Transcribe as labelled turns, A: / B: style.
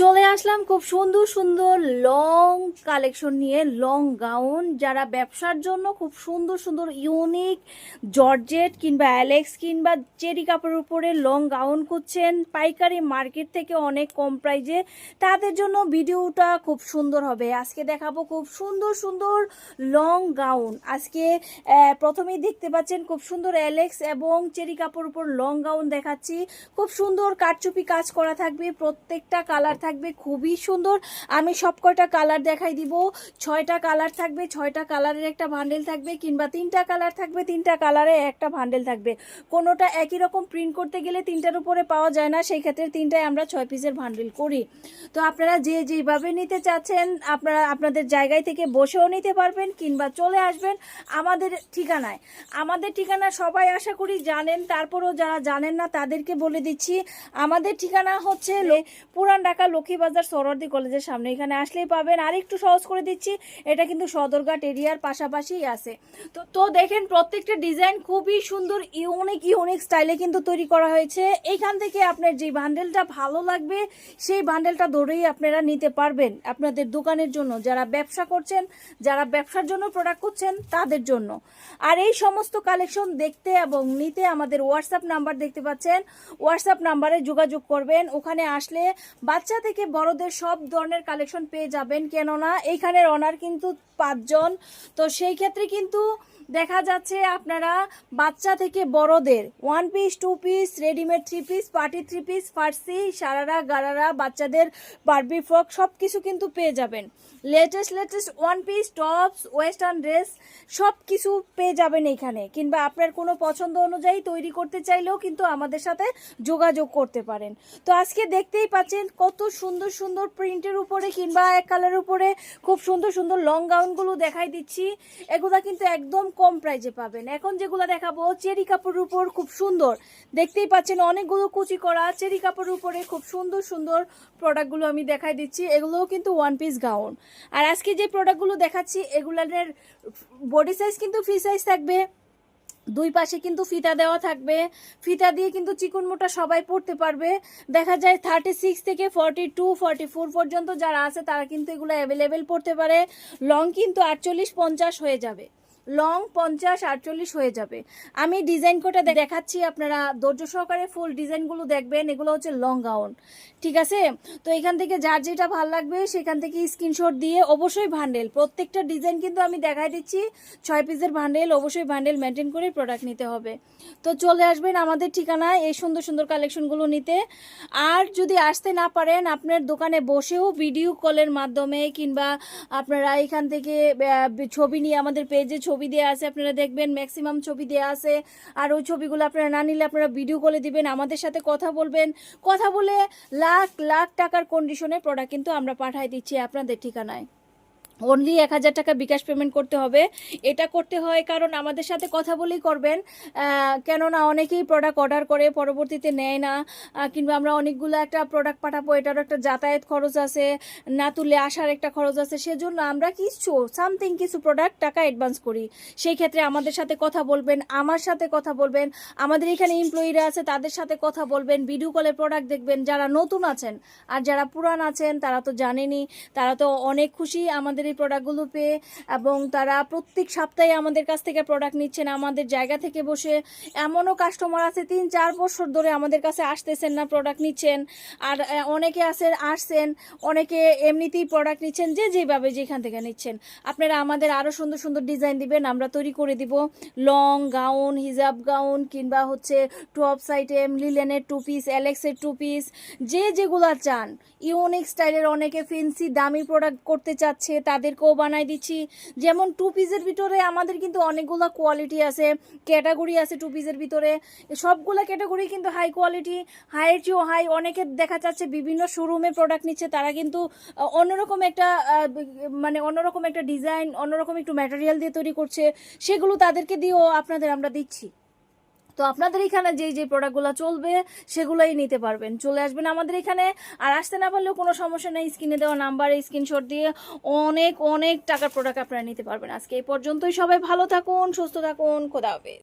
A: চলে আসলাম খুব সুন্দর সুন্দর লং কালেকশন নিয়ে লং গাউন যারা ব্যবসার জন্য খুব সুন্দর সুন্দর ইউনিক জর্জেট কিংবা অ্যালেক্স কিংবা চেরি কাপড়ের উপরে লং গাউন করছেন পাইকারি মার্কেট থেকে অনেক কম প্রাইজে তাদের জন্য ভিডিওটা খুব সুন্দর হবে। আজকে দেখাবো খুব সুন্দর সুন্দর লং গাউন আজকে প্রথমেই দেখতে পাচ্ছেন খুব সুন্দর অ্যালেক্স এবং চেরি কাপড় উপর লং গাউন দেখাচ্ছি। খুব সুন্দর কারচুপি কাজ করা থাকবে, প্রত্যেকটা কালার থাকবে। খুবই সুন্দর। আমি সব কয়টা কালার দেখাই দিব। ছয়টা কালার থাকবে, ছয়টা কালারের একটা ভান্ডেল থাকবে কিংবা তিনটা কালার থাকবে, তিনটা কালারে একটা ভান্ডেল থাকবে। কোনোটা একই রকম প্রিন্ট করতে গেলে তিনটার উপরে পাওয়া যায় না, সেই ক্ষেত্রে তিনটায় আমরা ছয় পিসের ভান্ডেল করি। তো আপনারা যে যেভাবে নিতে চাচ্ছেন, আপনারা আপনাদের জায়গায় থেকে বসেও নিতে পারবেন কিংবা চলে আসবেন আমাদের ঠিকানায়। আমাদের ঠিকানা সবাই আশা করি জানেন, তারপরেও যারা জানেন না তাদেরকে বলে দিচ্ছি। আমাদের ঠিকানা হচ্ছে পুরান ঢাকা লক্ষ্মীবাজার সরদি কলেজের সামনে। এখানে আসলেই পাবেন। আর একটু সহজ করে দিচ্ছি, এটা কিন্তু সদরঘাট এরিয়ার পাশাপাশিই আছে। তো তো দেখেন, প্রত্যেকটা ডিজাইন খুবই সুন্দর, ইউনিক ইউনিক স্টাইলে কিন্তু তৈরি করা হয়েছে। এইখান থেকে আপনার যে বান্ডেলটা ভালো লাগবে, সেই বান্ডেলটা ধরেই আপনারা নিতে পারবেন আপনাদের দোকানের জন্য। যারা ব্যবসা করছেন, যারা ব্যবসার জন্য প্রোডাক্ট করছেন তাদের জন্য। আর এই সমস্ত কালেকশন দেখতে এবং নিতে আমাদের হোয়াটসঅ্যাপ নাম্বার দেখতে পাচ্ছেন। হোয়াটসঅ্যাপ নাম্বারে যোগাযোগ করবেন। ওখানে আসলে বাচ্চা থেকে বড়দের সব ধরনের কালেকশন পেয়ে যাবেন, কেননা এইখানের অনার কিন্তু পাঁচজন। তো সেই ক্ষেত্রে কিন্তু দেখা যাচ্ছে আপনারা বাচ্চা থেকে বড়দের one piece two piece readymade three piece party three piece ফার্সি সারারা গারারা বাচ্চাদের বারবি ফ্রক সব কিছু কিন্তু পেয়ে যাবেন। Latest latest one piece tops western dress সব কিছু পেয়ে যাবেন এখানে কিংবা আপনার কোনো পছন্দ অনুযায়ী তৈরি করতে চাইলেও কিন্তু আমাদের সাথে যোগাযোগ করতে পারেন। তো আজকে দেখতেই পাচ্ছেন কত সুন্দর সুন্দর প্রিন্টের উপরে কিংবা এক কালারের উপরে খুব সুন্দর সুন্দর লং গাউনগুলো দেখাই দিচ্ছি। এগুলা কিন্তু একদম কম প্রাইজে পাবেন। এখন যেগুলো দেখাবো, চেরি কাপড়ের উপর খুব সুন্দর। দেখতেই পাচ্ছেন অনেকগুলো কুচি করা চেরি কাপড়ের উপরে খুব সুন্দর সুন্দর প্রোডাক্টগুলো আমি দেখাই দিচ্ছি। এগুলোও কিন্তু ওয়ান পিস গাউন আর আজকে যে প্রোডাক্টগুলো দেখাচ্ছি এগুলার বডি সাইজ কিন্তু ফ্রি সাইজ থাকবে। দুই পাশে কিন্তু ফিতা দেওয়া থাকবে। ফিতা দিয়ে কিন্তু চিকন মোটা সবাই পড়তে পারবে। দেখা যায় থার্টি সিক্স থেকে ফর্টি টু ফর্টি ফোর পর্যন্ত যারা আছে, তারা কিন্তু এগুলো অ্যাভেলেবেল পড়তে পারে। লং কিন্তু আটচল্লিশ, পঞ্চাশ হয়ে যাবে। লং পঞ্চাশ, আটচল্লিশ হয়ে যাবে। আমি ডিজাইন কোটা দেখাচ্ছি আপনারা, ধৈর্য সহকারে ফুল ডিজাইনগুলো দেখবেন, এগুলো হচ্ছে লং গাউন ঠিক আছে? তো এখান থেকে যার যেটা ভালো লাগবে, সেখান থেকে স্ক্রিনশট দিয়ে অবশ্যই ভান্ডেল প্রত্যেকটা ডিজাইন কিন্তু আমি দেখাই দিচ্ছি, ছয় পিসের ভান্ডেল অবশ্যই ভান্ডেল মেনটেন করে প্রোডাক্ট নিতে হবে। তো চলে আসবেন আমাদের ঠিকানায়, এই সুন্দর সুন্দর কালেকশনগুলো নিতে। আর যদি আসতে না পারেন, আপনার দোকানে বসেও ভিডিও কলের মাধ্যমে কিংবা আপনারা এখান থেকে ছবি নিয়ে আমাদের পেজে ছবি দেওয়া আছে, আপনারা দেখবেন ম্যাক্সিমাম ছবি দেওয়া আছে। আর ওই ছবিগুলো আপনারা না নিলে আপনারা ভিডিও কলে দিবেন, আমাদের সাথে কথা বলবেন। কথা বলে লাখ লাখ টাকার কন্ডিশনে প্রোডাক্ট কিন্তু আমরা পাঠাই দিচ্ছি আপনাদের ঠিকানায়। অনলি এক হাজার টাকা বিকাশ পেমেন্ট করতে হবে। এটা করতে হয় কারণ আমাদের সাথে কথা বলেই করবেন। কেননা অনেকেই প্রোডাক্ট অর্ডার করে, পরবর্তীতে নেয় না। কিংবা আমরা অনেকগুলো একটা প্রোডাক্ট পাঠাবো, এটারও একটা যাতায়াত খরচ আছে। না তুলে আসার একটা খরচ আছে। সেজন্য আমরা কিছু সামথিং কিছু প্রোডাক্ট টাকা অ্যাডভান্স করি। সেই ক্ষেত্রে আমাদের সাথে কথা বলবেন, আমার সাথে কথা বলবেন, আমাদের এখানে এমপ্লয়িরা আছে, তাদের সাথে কথা বলবেন ভিডিও কলে প্রোডাক্ট দেখবেন। যারা নতুন আছেন, আর যারা পুরান আছেন, তারা তো জানেনই, তারা তো অনেক খুশি আমাদের এই প্রোডাক্টগুলো পেয়ে এবং তারা প্রত্যেক সপ্তাহে আমাদের কাছ থেকে প্রোডাক্ট নিচ্ছেন, আমাদের জায়গা থেকে বসে এমনও কাস্টমার আছে, তিন চার বছর ধরে আমাদের কাছে আসতেছেন না প্রোডাক্ট নিচ্ছেন। আর অনেকে আছেন আসছেন, অনেকে এমনিতেই প্রোডাক্ট নিচ্ছেন, যে যেভাবে যেখান থেকে নিচ্ছেন। আপনারা আমাদের আরও সুন্দর সুন্দর ডিজাইন দিবেন, আমরা তৈরি করে দিব। লং গাউন হিজাব গাউন কিংবা হচ্ছে টপস আইটেম লিলেনের টু পিস অ্যালেক্সের টু পিস যে যেগুলা চান। ইউনিক স্টাইলের অনেকে ফেন্সি দামি প্রোডাক্ট করতে চাচ্ছে তাদেরকেও বানাই দিচ্ছি। যেমন টু পিসের ভিতরে আমাদের কিন্তু অনেকগুলো কোয়ালিটি আছে ক্যাটাগরি আছে টু পিসের ভিতরে। সবগুলো ক্যাটাগরি কিন্তু হাই কোয়ালিটি হাইয়ের চেয়েও হাই অনেকে দেখা যাচ্ছে বিভিন্ন শোরুমে প্রোডাক্ট নিচ্ছে, তারা কিন্তু অন্যরকম একটা মানে অন্যরকম একটা ডিজাইন অন্যরকম একটু ম্যাটেরিয়াল দিয়ে তৈরি করছে, সেগুলো তাদেরকে দিয়েও আপনাদের আমরা দিচ্ছি। তো আপনাদের এখানে যেই যে প্রোডাক্টগুলো চলবে, সেগুলোই নিতে পারবেন। চলে আসবেন আমাদের এখানে। আর আসতে না পারলেও কোনো সমস্যা নেই, স্ক্রিনে দেওয়া নাম্বারে স্ক্রিনশট দিয়ে অনেক অনেক টাকার প্রোডাক্ট আপনারা নিতে পারবেন। আজকে এই পর্যন্তই সবাই ভালো থাকুন, সুস্থ থাকুন, খোদা হাফেজ।